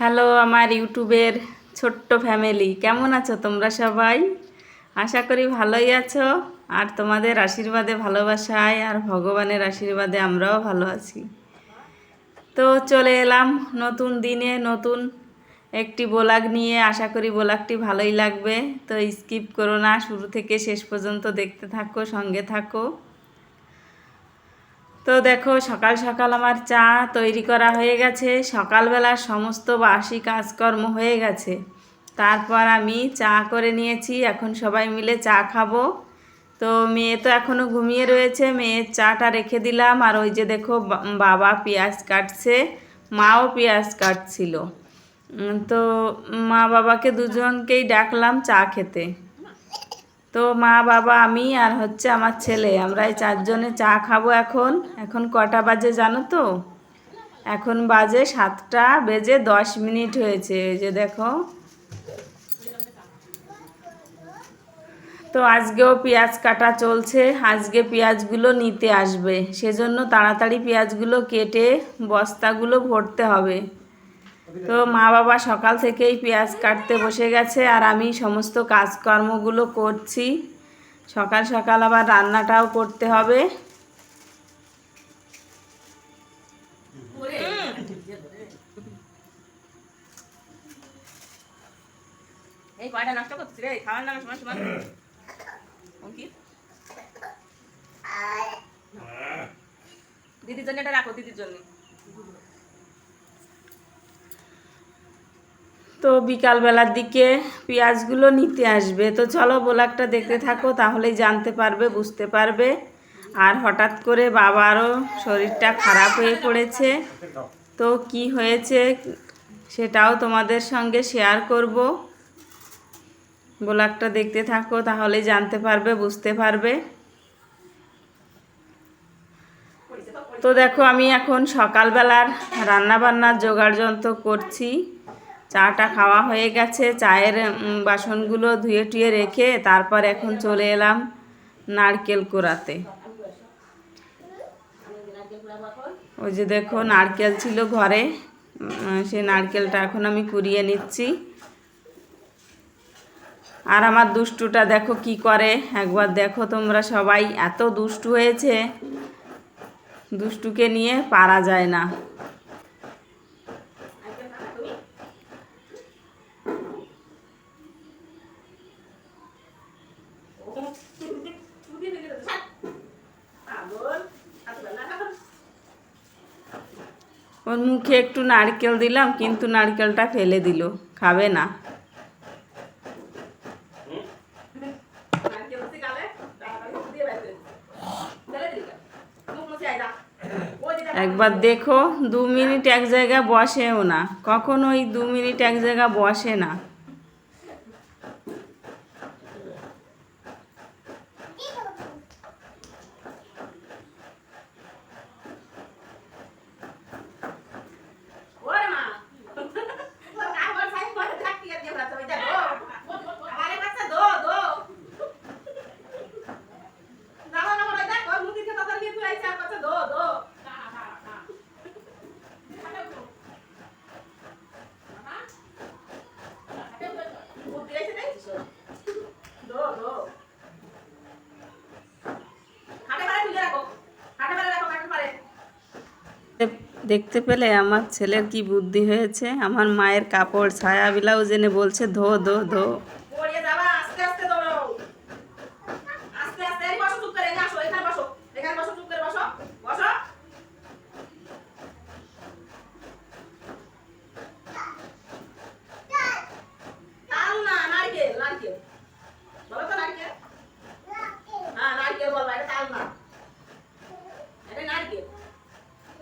Hello, আমার ইউটিউবের ছোট্ট ফ্যামিলি। কেমন আছো তোমরা সবাই? আশা করি ভালোই আছো। আর তোমাদের আশীর্বাদে, ভালোবাসায় আর ভগবানের আশীর্বাদে আমরাও ভালো আছি। তো চলে এলাম নতুন দিনে, নতুন একটি বোলাগ নিয়ে। আশা করি বোলাগটি ভালোই লাগবে। তো স্কিপ করো না, শুরু থেকে শেষ পর্যন্ত দেখতে থাকো, সঙ্গে থাকো। তো দেখো, সকাল সকাল আমার চা তৈরি করা হয়ে গেছে। সকালবেলার সমস্ত বাসি কাজকর্ম হয়ে গেছে। তারপর আমি চা করে নিয়েছি। এখন সবাই মিলে চা খাব। তো মেয়ে তো এখনও ঘুমিয়ে রয়েছে। মেয়ের চাটা রেখে দিলাম। আর ওই যে দেখো বাবা পেঁয়াজ কাটছে। মাও পেঁয়াজ কাটছিল। তো মা বাবাকে দুজনকেই ডাকলাম চা খেতে। তো মা, বাবা, আমি আর হচ্ছে আমার ছেলে। আমরা এই চারজনে চা খাব এখন। এখন কটা বাজে জানো তো? এখন বাজে সাতটা, বেজে দশ মিনিট হয়েছে। এই যে দেখো। তো আজকেও পেঁয়াজ কাটা চলছে। আজকে পেঁয়াজগুলো নিতে আসবে। সেজন্য তাড়াতাড়ি পেঁয়াজগুলো কেটে বস্তাগুলো ভরতে হবে। তো মা বাবা সকাল থেকেই পেঁয়াজ কাটতে বসে গেছে আর আমি সমস্ত কাজকর্মগুলো করছি। সকাল সকাল আবার রান্নাটাও করতে হবে। এই কয়টা নষ্ট করছিস রে? খাওয়ার নামে সময় সময়। কি? দিদির জন্য এটা রাখো দিদির জন্য। তো বিকালবেলার দিকে পেঁয়াজগুলো নিতে আসবে। তো চলো ব্লগটা দেখতে থাকো, তাহলেই জানতে পারবে, বুঝতে পারবে। আর হঠাৎ করে বাবারও শরীরটা খারাপ হয়ে পড়েছে। তো কি হয়েছে সেটাও তোমাদের সঙ্গে শেয়ার করব। ব্লগটা দেখতে থাকো, তাহলেই জানতে পারবে, বুঝতে পারবে। তো দেখো, আমি এখন সকালবেলার রান্নাবান্নার জোগাড় যন্ত্র করছি। চাটা খাওয়া হয়ে গেছে, চায়ের বাসনগুলো ধুয়ে টুয়ে রেখে তারপর এখন চলে এলাম নারকেল কোড়াতে। ওই যে দেখো, নারকেল ছিল ঘরে সেই নারকেলটা এখন আমি কুড়িয়ে নিচ্ছি। আর আমার দুষ্টুটা দেখো কি করে, একবার দেখো তোমরা সবাই, এত দুষ্টু হয়েছে। দুষ্টুকে নিয়ে পারা যায় না। মুখে একটু নারকেল দিলাম, কিন্তু নারকেলটা ফেলে দিল। খাবে না। একবার দেখো, দু মিনিট এক জায়গায় বসেও না। কখনো ওই দু মিনিট এক জায়গায় বসে না ওরে মা তোর কাপড় সাইজ করে থাকতি আর দিয়ে রাখতে যা গো আরে বাচ্চা দো দো দাও না বলে দেখ ওর মুখে কথা নিয়ে তুই আইছা বাচ্চা দো দো বুদ্ধি আইছে দেখছিস দো দো হাতে পারে তুলে রাখো হাতে পারে রাখো হাতে পারে দেখতে পেলে আমার ছেলের কি বুদ্ধি হয়েছে? আমার মায়ের কাপড়, ছায়া, ব্লাউজ এনে বলছে, ধো ধো ধো পড়িয়ে যাবা আস্তে আস্তে দৌড়াও আস্তে আস্তে এই বসো চুপ করে এখানে আসো এখানে বসো এখানে বসো চুপ করে বসো বসো তাল না নারকেল নারকেল বলো তো নারকেল হ্যাঁ নারকেল বলবা এটা তাল না এটা নারকেল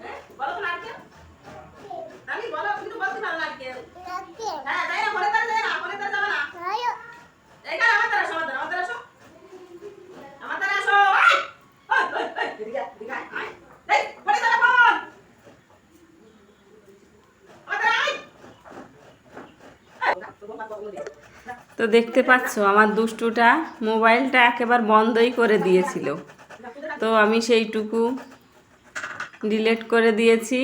হ্যাঁ বলো তো নারকেল আমি বলো কিন্তু বলতে পারো নারকেল হ্যাঁ যাই না ঘরে তারা যাই না ঘরে তারা যাবে না এখানে আমার দ্বারা আসো, আমার দ্বারা, আমার দ্বারা আসো। আমার দ্বারা আসো। আয়! ওই, ওই, ওই, এদিকে আয়, এদিকে আয়, আয়। এই, ঘরে তারা ফোন। আমার দ্বারা আয়। এই, না, তোর বাবা বলে দে। না, তো দেখতে পাচ্ছ, আমার দুষ্টুটা মোবাইলটা একেবারে বন্ধই করে দিয়েছিল। তো আমি সেইটুকু ডিলেট করে দিয়েছি।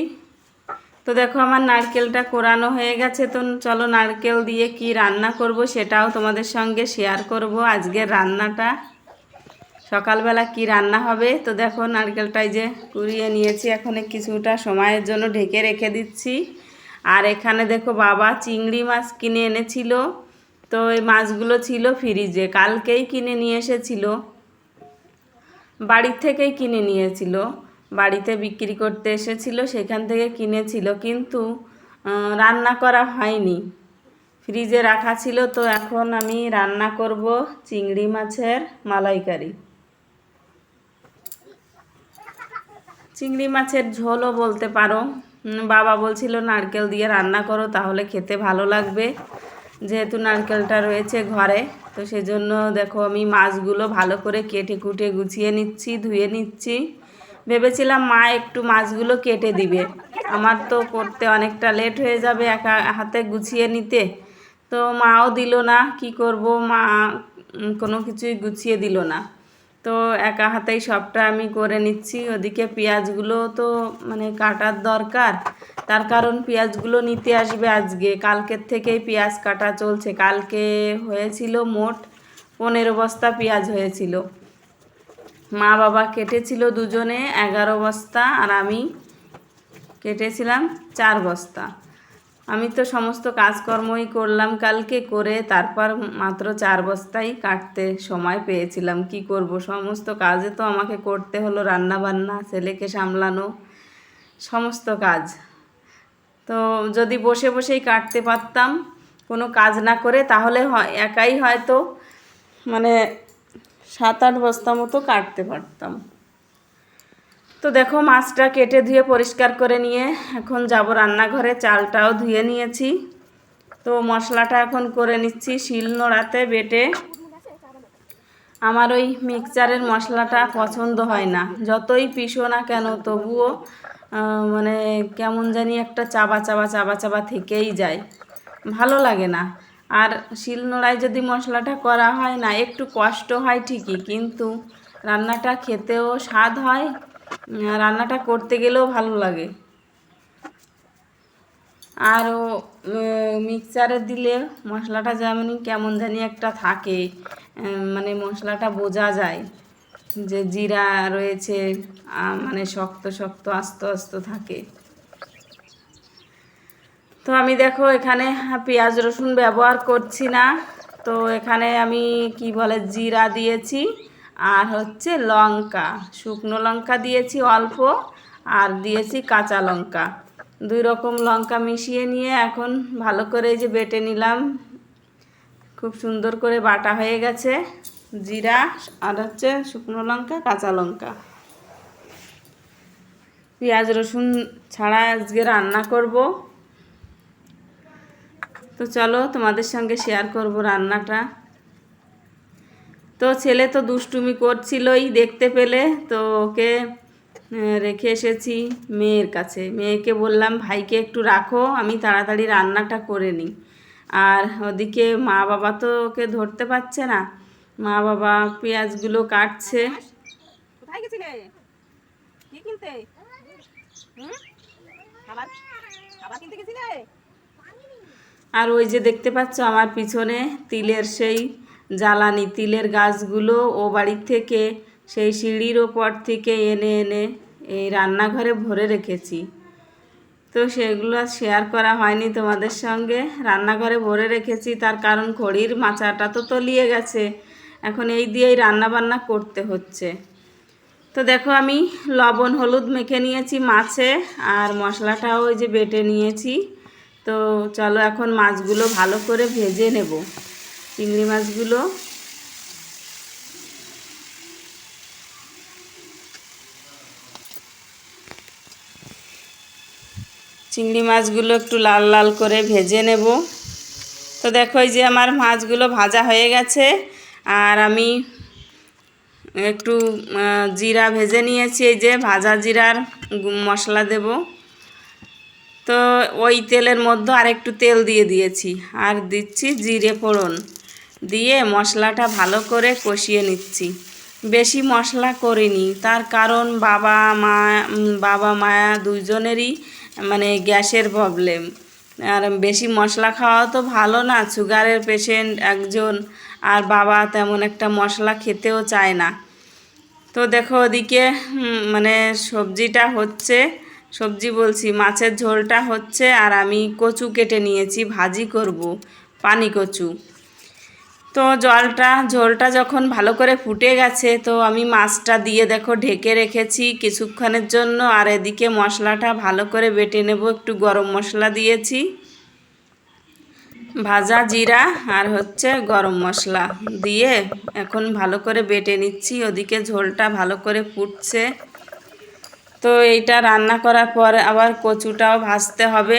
তো দেখো, আমার নারকেলটা কোরানো হয়ে গেছে। তো চলো, নারকেল দিয়ে কি রান্না করব সেটাও তোমাদের সঙ্গে শেয়ার করব আজকের রান্নাটা। সকালবেলা কি রান্না হবে? তো দেখো নারকেলটাই যে কুড়িয়ে নিয়েছি। এখন কিছুটা সময়ের জন্য ঢেকে রেখে দিচ্ছি। আর এখানে দেখো বাবা চিংড়ি মাছ কিনে এনেছিল। তো এই মাছগুলো ছিল ফ্রিজে কালকেই কিনে নিয়ে এসেছিল। বাড়ির থেকেই কিনে নিয়েছিল। বাড়িতে বিক্রি করতে এসেছিল, সেখান থেকে কিনেছিল। কিন্তু রান্না করা হয়নি। ফ্রিজে রাখা ছিল, তো এখন আমি রান্না করব চিংড়ি মাছের মালাইকারি। চিংড়ি মাছের ঝোলও বলতে পারো। বাবা বলছিল, নারকেল দিয়ে রান্না করো, তাহলে খেতে ভালো লাগবে। যেহেতু নারকেলটা রয়েছে ঘরে, তো সেজন্য দেখো আমি মাছগুলো ভালো করে কেটে কুটে গুছিয়ে নিচ্ছি, ধুয়ে নিচ্ছি। ভেবেছিলাম মা একটু মাছগুলো কেটে দিবে। আমার তো করতে অনেকটা লেট হয়ে যাবে একা হাতে গুছিয়ে নিতে। তো মাও দিল না, কি করব? মা কোনো কিছুই গুছিয়ে দিল না। তো একা হাতেই সবটা আমি করে নিচ্ছি। ওদিকে পেঁয়াজগুলো তো মানে কাটার দরকার। তার কারণ পেঁয়াজগুলো নিতে আসবে আজকে। কালকের থেকেই পেঁয়াজ কাটা চলছে। কালকে হয়েছিল মোট পনেরো বস্তা পেঁয়াজ হয়েছিল। মা বাবা কেটেছিল দুজনে এগারো বস্তা আর আমি কেটেছিলাম চার বস্তা। আমি তো সমস্ত কাজকর্মই করলাম কালকে করে, তারপর মাত্র চার বস্তাই কাটতে সময় পেয়েছিলাম। কি করব? সমস্ত কাজে তো আমাকে করতে হলো রান্না বান্না ছেলেকে সামলানো, সমস্ত কাজ। তো যদি বসে বসেই কাটতে পারতাম, কোনো কাজ না করে, তাহলে হয়, একাই হয়তো মানে সাত আট বস্তা মতো কাটতে পারতাম। তো দেখো মাছটা কেটে ধুয়ে পরিষ্কার করে নিয়ে এখন যাব রান্নাঘরে, চালটাও ধুয়ে নিয়েছি। তো মশলাটা এখন করে নিচ্ছি শিল নোড়াতে বেটে। আমার ওই মিক্সচারের মশলাটা পছন্দ হয় না। যতই পিসো না কেন, তবুও মানে কেমন জানি একটা চাবা চাবা চাবা চাবা থেকেই যায়। ভালো লাগে না। আর শিল নোড়ায় যদি মশলাটা করা হয় না, একটু কষ্ট হয় ঠিকই, কিন্তু রান্নাটা খেতেও স্বাদ হয়। রান্নাটা করতে গেলেও ভালো লাগে। আর ও মিক্সচারে দিলে মশলাটা যেমন কেমন জানি একটা থাকে মানে মশলাটা বোঝা যায় যে জিরা রয়েছে মানে শক্ত শক্ত, আস্ত আস্ত থাকে। তো আমি দেখো এখানে পেঁয়াজ, রসুন ব্যবহার করছি না। তো এখানে আমি কি বলে, জিরা দিয়েছি। আর হচ্ছে লঙ্কা। শুকনো লঙ্কা দিয়েছি অল্প আর দিয়েছি কাঁচা লঙ্কা। দুই রকম লঙ্কা মিশিয়ে নিয়ে এখন ভালো করে যে বেটে নিলাম। খুব সুন্দর করে বাটা হয়ে গেছে। জিরা আর হচ্ছে শুকনো লঙ্কা, কাঁচা লঙ্কা। পেঁয়াজ, রসুন ছাড়া আজকে রান্না করব। তো চলো তোমাদের সঙ্গে শেয়ার করব রান্নাটা। তো ছেলে তো দুষ্টুমি করছিলই দেখতে পেলে তো ওকে রেখে এসেছি মেয়ের কাছে। মেয়েকে বললাম ভাইকে একটু রাখো আমি তাড়াতাড়ি রান্নাটা করে নিই। আর ওদিকে মা বাবা তো ওকে ধরতে পারছে না। মা বাবা পেঁয়াজগুলো কাটছে। কোথায় গেছিলে? কি কিনতে? খাবার? খাবার কিনতে গেছিলে? আর ওই যে দেখতে পাচ্ছ আমার পিছনে তিলের সেই জ্বালানি তিলের গাছগুলো ও বাড়ির থেকে সেই সিঁড়ির ওপর থেকে এনে এনে এই রান্নাঘরে ভরে রেখেছি। তো সেগুলো শেয়ার করা হয়নি তোমাদের সঙ্গে। রান্নাঘরে ভরে রেখেছি, তার কারণ খড়ির মাচাটা তো তলিয়ে গেছে। এখন এই দিয়েই রান্না বান্না করতে হচ্ছে। তো দেখো আমি লবণ, হলুদ মেখে নিয়েছি মাছে, আর মশলাটাও ওই যে বেটে নিয়েছি। তো চলো এখন মাছগুলো ভালো করে ভেজে নেব। চিংড়ি মাছগুলো। চিংড়ি মাছগুলো একটু লাল লাল করে ভেজে নেব। তো দেখো যে আমার মাছগুলো ভাজা হয়ে গেছে, আর আমি একটু জিরা ভেজে নিয়েছি। এই যে ভাজা জিরার মশলা দেব। তো ওই তেলের মধ্যে আর একটু তেল দিয়ে দিয়েছি, আর দিচ্ছি জিরে ফোড়ন। দিয়ে মশলাটা ভালো করে কষিয়ে নিচ্ছি। বেশি মশলা করিনি, তার কারণ বাবা, মা, বাবা, মায়া দুজনেরই মানে গ্যাসের প্রবলেম আর বেশি মশলা খাওয়া তো ভালো না, সুগারের পেশেন্ট একজন, আর বাবা তেমন একটা মশলা খেতেও চায় না। তো দেখো ওদিকে মানে সবজিটা হচ্ছে, সবজি বলছি, মাছের ঝোলটা হচ্ছে, আর আমি কচু কেটে নিয়েছি, ভাজি করব, পানি কচু। তো জলটা, ঝোলটা যখন ভালো করে ফুটে গেছে, তো আমি মাছটা দিয়ে দেখো ঢেকে রেখেছি কিছুক্ষণের জন্য। আর এদিকে মশলাটা ভালো করে বেটে নেব, একটু গরম মশলা দিয়েছি। ভাজা জিরা আর হচ্ছে গরম মশলা দিয়ে এখন ভালো করে বেটে নিচ্ছি। ওদিকে ঝোলটা ভালো করে ফুটছে। তো এইটা রান্না করার পর আবার কচুটাও ভাজতে হবে।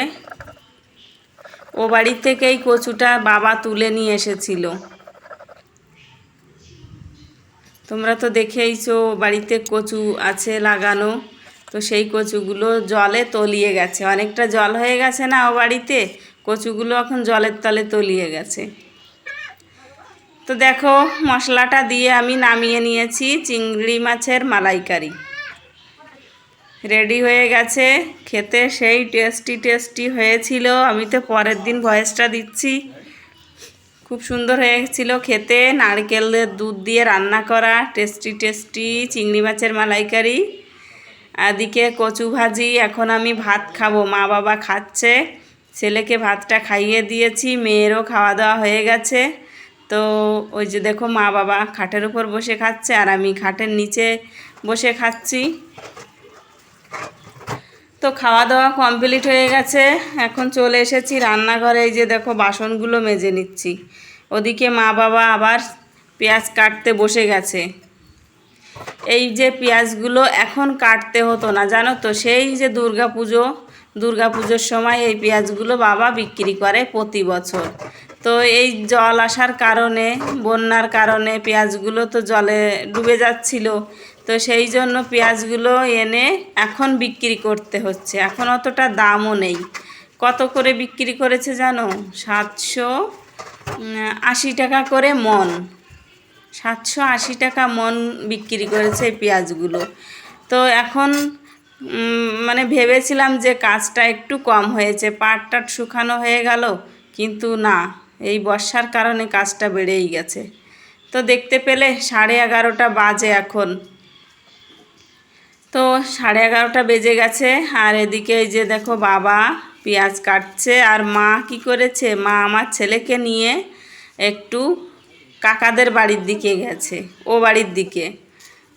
ও বাড়ি থেকেই কচুটা বাবা তুলে নিয়ে এসেছিল। তোমরা তো দেখেইছো বাড়িতে কচু আছে লাগানো। তো সেই কচুগুলো জলে তলিয়ে গেছে। অনেকটা জল হয়ে গেছে না ও বাড়িতে? কচুগুলো এখন জলের তলে তলিয়ে গেছে। তো দেখো, মশলাটা দিয়ে আমি নামিয়ে নিয়েছি চিংড়ি মাছের মালাইকারি। রেডি হয়ে গেছে। খেতে সেই টেস্টি টেস্টি হয়েছিল। আমি তো পরের দিন ভয়েসটা দিচ্ছি। খুব সুন্দর হয়েছিল খেতে। নারকেলের দুধ দিয়ে রান্না করা টেস্টি টেস্টি চিংড়ি মাছের মালাইকারি। এদিকে কচু ভাজি, এখন আমি ভাত খাব। মা বাবা খাচ্ছে, ছেলেকে ভাতটা খাইয়ে দিয়েছি, মেয়েরও খাওয়া দাওয়া হয়ে গেছে। তো ওই যে দেখো মা বাবা খাটের উপর বসে খাচ্ছে, আর আমি খাটের নিচে বসে খাচ্ছি। তো খাওয়া দাওয়া কমপ্লিট হয়ে গেছে। এখন চলে এসেছি রান্নাঘরে। এই যে দেখো, বাসনগুলো মেজে নিচ্ছি। ওদিকে মা বাবা আবার পেঁয়াজ কাটতে বসে গেছে। এই যে পেঁয়াজগুলো এখন কাটতে হতো না, জানো তো? সেই যে দুর্গা পুজো দুর্গা পুজোর সময় এই পেঁয়াজগুলো বাবা বিক্রি করে প্রতি বছর। তো এই জল আসার কারণে, বন্যার কারণে পেঁয়াজগুলো তো জলে ডুবে যাচ্ছিল। তো সেই জন্য পেঁয়াজগুলো এনে এখন বিক্রি করতে হচ্ছে। এখন অতটা দামও নেই। কত করে বিক্রি করেছে জানো? সাতশো আশি টাকা করে মন। সাতশো, আশি টাকা মন বিক্রি করেছে এই পেঁয়াজগুলো। তো এখন মানে ভেবেছিলাম যে কাজটা একটু কম হয়েছে পাট টাট শুকানো হয়ে গেল, কিন্তু না, এই বর্ষার কারণে কাজটা বেড়েই গেছে। তো দেখতে পেলে সাড়ে এগারোটা বাজে এখন। তো সাড়ে এগারোটা বেজে গেছে, আর এদিকে যে দেখো বাবা পেঁয়াজ কাটছে, আর মা কি করেছে? মা আমার ছেলেকে নিয়ে একটু কাকাদের বাড়ির দিকে গেছে, ও বাড়ির দিকে।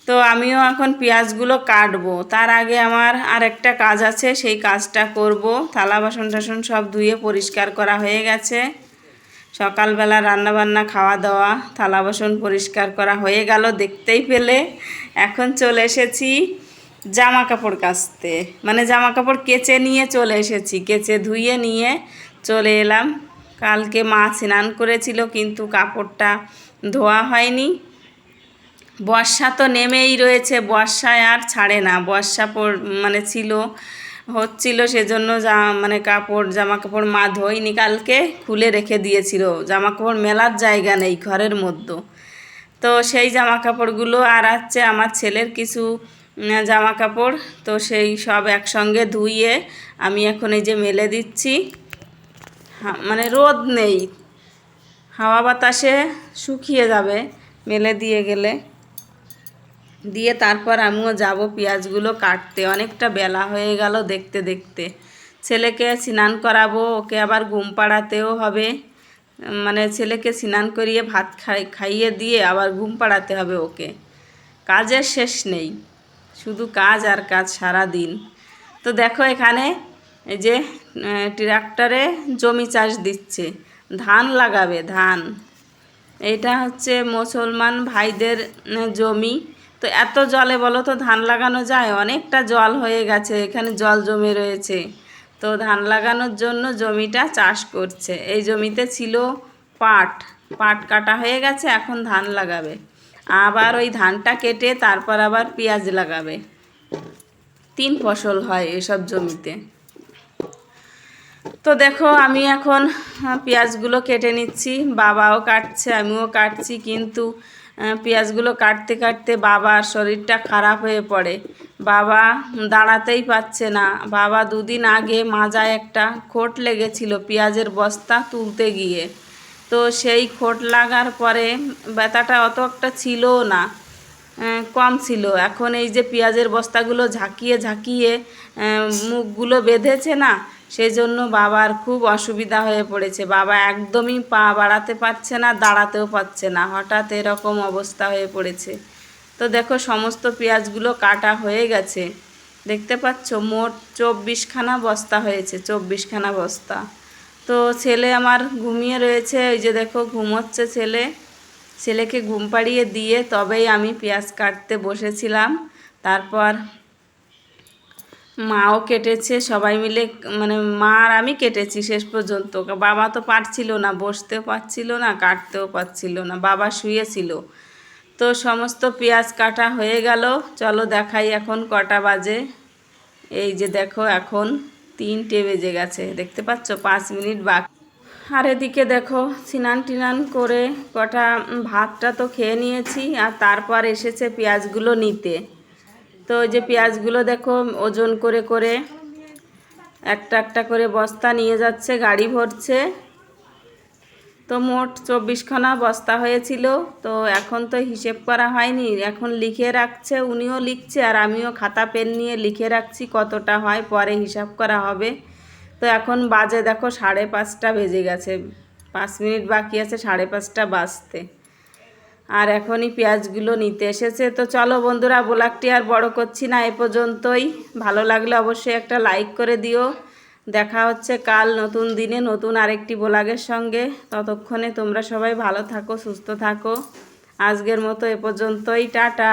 তো আমিও এখন পেঁয়াজগুলো কাটবো। তার আগে আমার আর একটা কাজ আছে, সেই কাজটা করব। থালা বাসন টাসন সব ধুয়ে পরিষ্কার করা হয়ে গেছে। সকালবেলা রান্নাবান্না খাওয়া দাওয়া থালা বাসন পরিষ্কার করা হয়ে গেল দেখতেই পেলে। এখন চলে এসেছি জামা কাপড় কাচতে। মানে জামা কাপড় কেচে নিয়ে চলে এসেছি। কেচে ধুয়ে নিয়ে চলে এলাম। কালকে মা স্নান করেছিল, কিন্তু কাপড়টা ধোয়া হয়নি। বর্ষা তো নেমেই রয়েছে, বর্ষায় আর ছাড়ে না। বর্ষা মানে ছিল, হচ্ছিল, সেজন্য যা মানে কাপড় জামা কাপড় মা ধোয়নি কালকে, খুলে রেখে দিয়েছিল। জামা কাপড় মেলার জায়গা নেই ঘরের মধ্যে। তো সেই জামা কাপড়গুলো আর হচ্ছে আমার ছেলের কিছু জামা কাপড় তো সেই সব একসঙ্গে ধুইয়ে আমি এখন এই যে মেলে দিচ্ছি। মানে রোদ নেই। হাওয়া বাতাসে শুকিয়ে যাবে মেলে দিয়ে গেলে। দিয়ে তারপর আমিও যাব পেঁয়াজগুলো কাটতে। অনেকটা বেলা হয়ে গেল দেখতে দেখতে। ছেলেকে স্নান করাবো, ওকে আবার ঘুম পাড়াতেও হবে। মানে ছেলেকে স্নান করিয়ে ভাত খাই, খাইয়ে দিয়ে আবার ঘুম পাড়াতে হবে ওকে। কাজের শেষ নেই। শুধু কাজ আর কাজ সারা দিন। তো দেখো এখানে এই যে ট্রাক্টরে জমি চাষ দিচ্ছে। ধান লাগাবে, ধান। এটা হচ্ছে মুসলমান ভাইদের জমি। তো এত জলে বলো তো, ধান লাগানো যায়? অনেকটা জল হয়ে গেছে, এখানে জল জমে রয়েছে। তো ধান লাগানোর জন্য জমিটা চাষ করছে। এই জমিতে ছিল পাট পাট কাটা হয়ে গেছে, এখন ধান লাগাবে। আবার ওই ধানটা কেটে তারপর আবার পেঁয়াজ লাগাবে। তিন ফসল হয় এসব জমিতে। তো দেখো, আমি এখন পেঁয়াজগুলো কেটে নিচ্ছি। বাবাও কাটছে, আমিও কাটছি, কিন্তু পেঁয়াজগুলো কাটতে কাটতে বাবার শরীরটা খারাপ হয়ে পড়ে। বাবা দাঁড়াতেই পারছে না। বাবা দুদিন আগে মাজায় একটা খোট লেগেছিল পেঁয়াজের বস্তা তুলতে গিয়ে। তো সেই খোট লাগার পরে ব্যথাটা অত একটা ছিলও না কম ছিল। এখন এই যে পেঁয়াজের বস্তাগুলো ঝাঁকিয়ে ঝাঁকিয়ে মুখগুলো বেঁধেছে না, সেই জন্য বাবার খুব অসুবিধা হয়ে পড়েছে। বাবা একদমই পা বাড়াতে পারছে না, দাঁড়াতেও পারছে না। হঠাৎ এরকম অবস্থা হয়ে পড়েছে। তো দেখো সমস্ত পেঁয়াজগুলো কাটা হয়ে গেছে। দেখতে পাচ্ছ মোট চব্বিশখানা বস্তা হয়েছে, চব্বিশখানা বস্তা। তো ছেলে আমার ঘুমিয়ে রয়েছে ওই যে দেখো ঘুমোচ্ছে ছেলে। ছেলেকে ঘুম পাড়িয়ে দিয়ে তবেই আমি পেঁয়াজ কাটতে বসেছিলাম। তারপর মাও কেটেছে, সবাই মিলে মানে মা আর আমি কেটেছি শেষ পর্যন্ত। বাবা তো পারছিল না, বসতেও পারছিল না, কাটতেও পারছিল না, বাবা শুয়েছিল। তো সমস্ত পেঁয়াজ কাটা হয়ে গেল। চলো দেখাই এখন কটা বাজে। এই যে দেখো এখন তিনটে বেজে গেছে, দেখতে পাচ্ছ? পাঁচ মিনিট বাকি। আর এদিকে দেখো, সিনান টিনান করে কটা ভাতটা তো খেয়ে নিয়েছি, আর তারপর এসেছে পেঁয়াজগুলো নিতে। তো যে পেঁয়াজগুলো দেখো, ওজন করে করে একটা একটা করে বস্তা নিয়ে যাচ্ছে, গাড়ি ভরছে। তো মোট চব্বিশখানা বস্তা হয়েছিল। তো এখন তো হিসেব করা হয়নি। এখন লিখে রাখছে, উনিও লিখছে আর আমিও খাতা, পেন নিয়ে লিখে রাখছি কতটা হয়, পরে হিসাব করা হবে। তো এখন বাজে দেখো সাড়ে পাঁচটা বেজে গেছে। পাঁচ মিনিট বাকি আছে সাড়ে পাঁচটা বাজতে। আর এখনই পেঁয়াজগুলো নিতে এসেছে। তো চলো বন্ধুরা, ব্লগটি আর বড় করছি না, এ পর্যন্তই। ভালো লাগলে অবশ্যই একটা লাইক করে দিও। দেখা হচ্ছে কাল নতুন দিনে নতুন আরেকটি ব্লগের সঙ্গে। ততক্ষণে তোমরা সবাই ভালো থাকো, সুস্থ থাকো। আজকের মতো এ পর্যন্তই, টাটা।